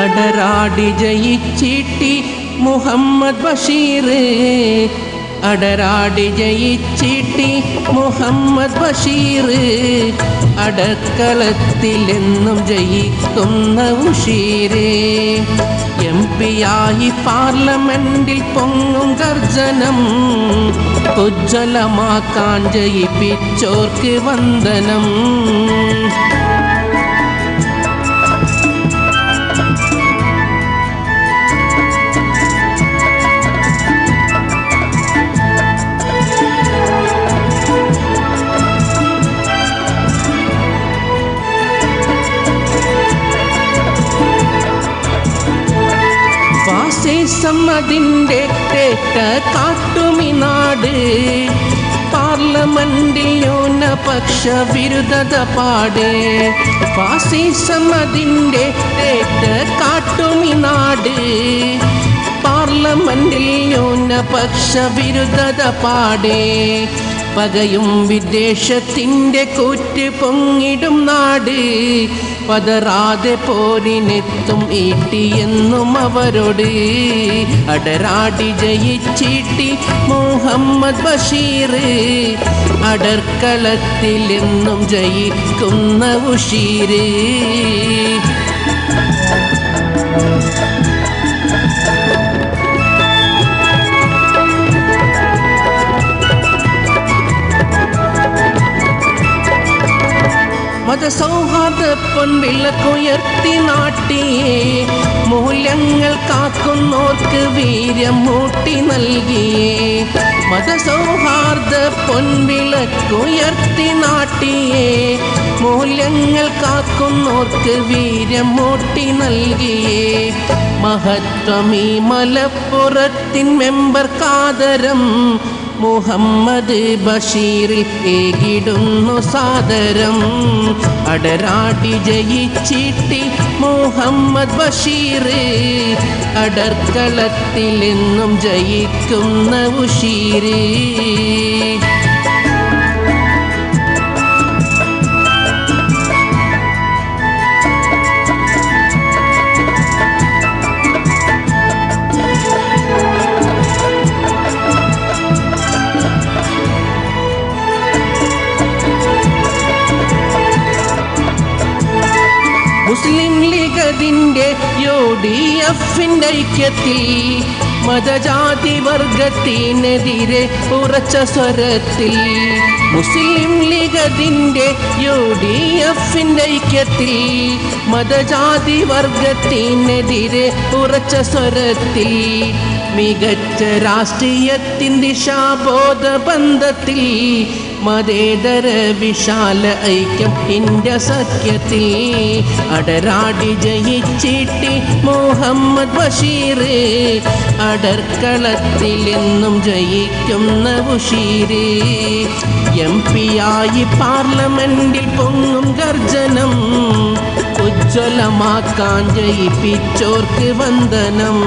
അടരാടി ജയിച്ചിട്ടി മുഹമ്മദ് ബഷീർ. അടരാടി ജയിച്ചിട്ടി മുഹമ്മദ് ബഷീർ. അടക്കളത്തിലെന്നും ജയിക്കുന്ന ഉഷീരേ എം പിയായി പാർലമെന്റിൽ പൊങ്ങും ഗർജനം. ഉജ്ജ്വലമാക്കാൻ ജയിപ്പിച്ചോർക്ക് വന്ദനം. ഫാസിസം അതിന്റെ തേറ്റ കാട്ടുമിനാട് പാർലമെന്റിൽ ന്യൂനപക്ഷ വിരുദ്ധത പാട്. ഫാസിസം അതിന്റെ തേറ്റ കാട്ടുമിനാട് പാർലമെന്റിൽ ന്യൂനപക്ഷ വിരുദ്ധത പാടേ. പകയും വിദേശത്തിന്റെ കൂറ്റ് പൊങ്ങിടും നാട്. പതറാതെ പോരിനെത്തും ഈട്ടിയെന്നും അവരോട്. അടരാടി ജയിച്ചിട്ടി മുഹമ്മദ് ബഷീർ. അടർക്കളത്തിലെന്നും ജയിക്കുന്ന ഉഷീര് മതസൗഹാർദ്ദ പൊൻവിളക്കുയർത്തി നാട്ടിയേ മൂല്യങ്ങൾ കാക്കുന്നോർക്ക് വീര്യം മൂട്ടി നൽകിയേ. മതസൗഹാർദ്ദ പൊൻവിളക്കുയർത്തി നാട്ടിയേ മൂല്യങ്ങൾ കാക്കുന്നോർക്ക് വീര്യം മൂട്ടി നൽകിയേ മഹത്വമീ മലപ്പുറത്തിൻ മെമ്പർ കാതരം മുഹമ്മദ് ബഷീറിൽ ഏകിടുന്നു സാദരം. അടരാടി ജയിച്ചിട്ടി മുഹമ്മദ് ബഷീർ. അടർക്കളത്തിലെന്നും ജയിക്കുന്ന ഉഷീര് മുസ്ലിം ലീഗതിന്റെ യു ഡി എഫിന്റെ ഐക്യത്തിൽ മതജാതി വർഗത്തിനെതിരെ ഉറച്ച സ്വരത്തിൽ. മുസ്ലിം ലീഗതിന്റെ യു ഡി എഫിന്റെ ഐക്യത്തിൽ മതജാതി വർഗത്തിനെതിരെ ഉറച്ച സ്വരത്തിൽ. മികച്ച രാഷ്ട്രീയത്തിൻ ദിശാബോധ ബന്ധത്തിൽ മതേതര വിശാല ഐക്യം ഇന്ത്യ സഖ്യത്തിൽ അടരാടി ജയിച്ചിട്ടി മുഹമ്മദ് ബഷീർ. അടർക്കളത്തിലെന്നും ജയിക്കുന്ന ബുഷീർ. എം ആയി പാർലമെന്റിൽ പൊങ്ങും ഗർജനം. ഉജ്ജ്വലമാക്കാൻ ജയിപ്പിച്ചോർക്ക് വന്ദനം.